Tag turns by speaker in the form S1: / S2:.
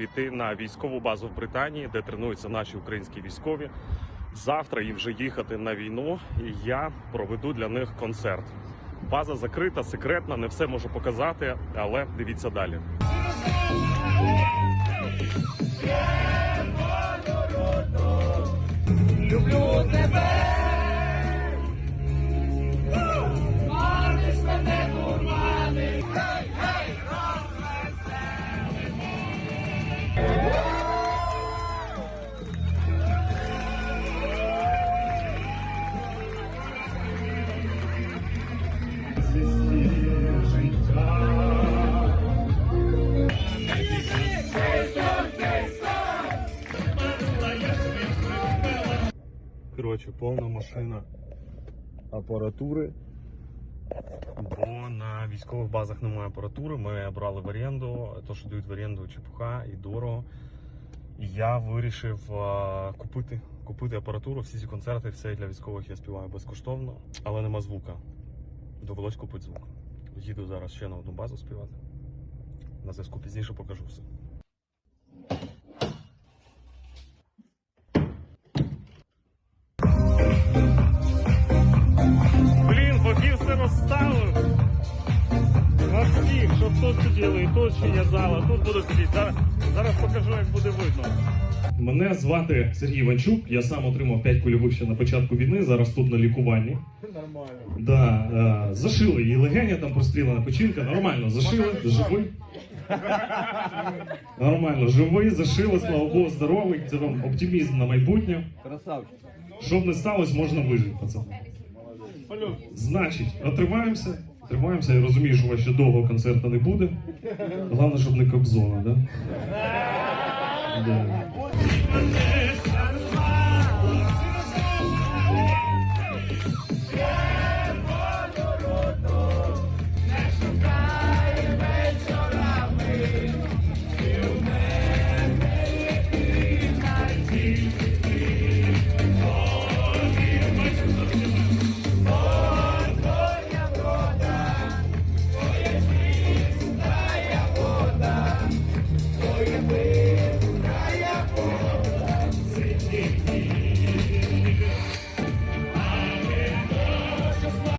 S1: піти на військову базу в Британії, де тренуються наші українські військові. Завтра їм вже їхати на війну, і я проведу для них концерт. База закрита, секретна, не все можу показати, але дивіться далі. Коротше, повна машина апаратури. Бо на військових базах немає апаратури. Ми брали в оренду, то, що дають в оренду чепуха і дорого. Я вирішив а, купити, купити апаратуру, всі ці концерти, все для військових я співаю безкоштовно, але нема звука. Довелось купити звук. Їду зараз ще на одну базу співати. На зв'язку пізніше покажу все. Блін, поки все розставив. На всіх, щоб тут сиділи, і тут ще є зала, тут буду сидіти. Зараз, зараз покажу, як буде видно. Мене звати Сергій Іванчук. Я сам отримав 5 кульових ще на початку війни. Зараз тут на лікуванні.
S2: Нормально.
S1: Да, е, зашили і легеня там прострілена печінка. Нормально, зашили, живий. Нормально, живий, зашили, слава Богу, здоровий. Це вам оптимізм на майбутнє.
S2: Красавчик.
S1: Щоб не сталося, можна вижити, пацани. Значить, отримаємося, тримаємося. Я розумію, що у вас ще довго концерту не буде. Головне, щоб не кобзона, да? Yeah.